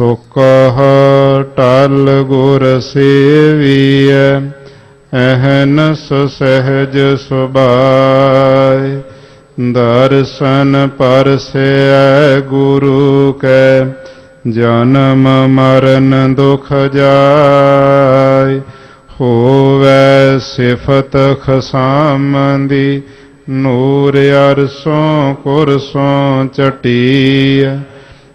ਤੁਕਹ ਟਲ ਗੁਰ ਸੇਵੀਐ ਅਹਨਸ ਸਹਿਜ ਸੁਭਾਇ। ਦਰਸ਼ਨ ਪਰਸੈ ਗੁਰੂ ਕੈ, ਜਨਮ ਮਰਨ ਦੁਖ ਜਾਏ ਹੋਵੇ ਸਿਫਤ ਖਸਾਮੰਦੀ, ਨੂਰ ਅਰਸੋਂ ਕੁਰਸੋਂ ਚਟੀਐ।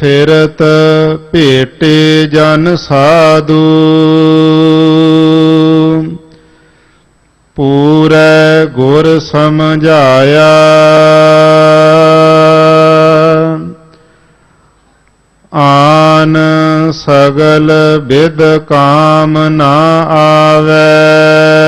ਫਿਰਤ ਭੇਟੇ ਜਨ ਸਾਧੂ। ਪੂਰੈ ਗੁਰ ਸਮਝਾਇਆ। ਆਨ ਸਗਲ ਬਿਦ ਕਾਮ ਨਾ ਆਵੇ।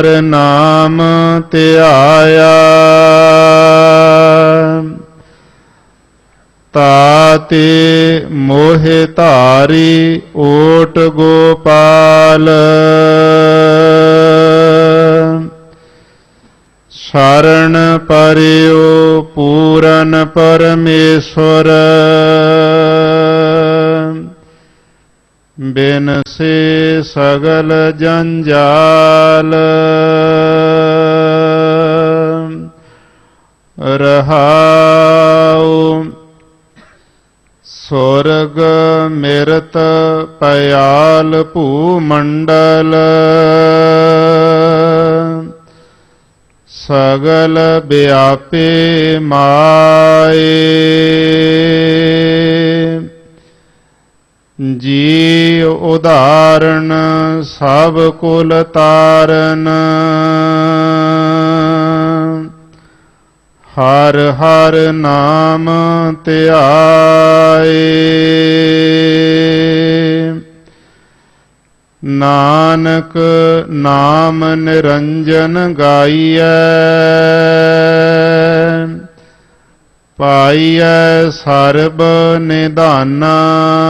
ਹਰ ਨਾਮ ਧਿਆਇਆ ਤਾਤੇ ਮੋਹਿ ਧਾਰੀ ਓਟ ਗੋਪਾਲ। ਸ਼ਰਨ ਪਰਿਓ ਪੂਰਨ ਪਰਮੇਸ਼ਵਰ। ਬਿਨ ਸੇ ਸਗਲ ਜੰਜਾਲ। ਰਹਾਉ ਸੁਰਗ ਮਿਰਤ ਪਿਆਲ ਭੂ ਮੰਡਲ ਸਗਲ ਵਿਆਪੇ ਮਾਏ। ਜੀ ਉਦਾਹਰਣ ਸਭ ਕੁਲ ਤਾਰਨ। ਹਰ ਹਰ ਨਾਮ ਧਿਆਏ। ਨਾਨਕ ਨਾਮ ਨਿਰੰਜਨ ਗਾਈਐ। ਪਾਈਐ ਸਰਬ ਨਿਧਾਨਾ।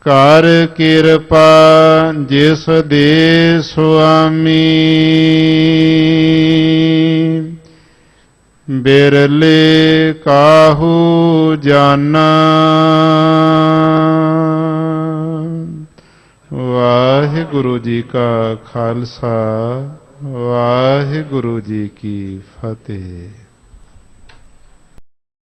ਕਰ ਕਿਰਪਾ ਜਿਸ ਦੇ ਸੁਆਮੀ। ਬਿਰਲੇ ਕਾਹੂ ਜਾਨਾ। ਵਾਹਿਗੁਰੂ ਜੀ ਕਾ ਖਾਲਸਾ, ਵਾਹਿਗੁਰੂ ਜੀ ਕੀ ਫਤਿਹ।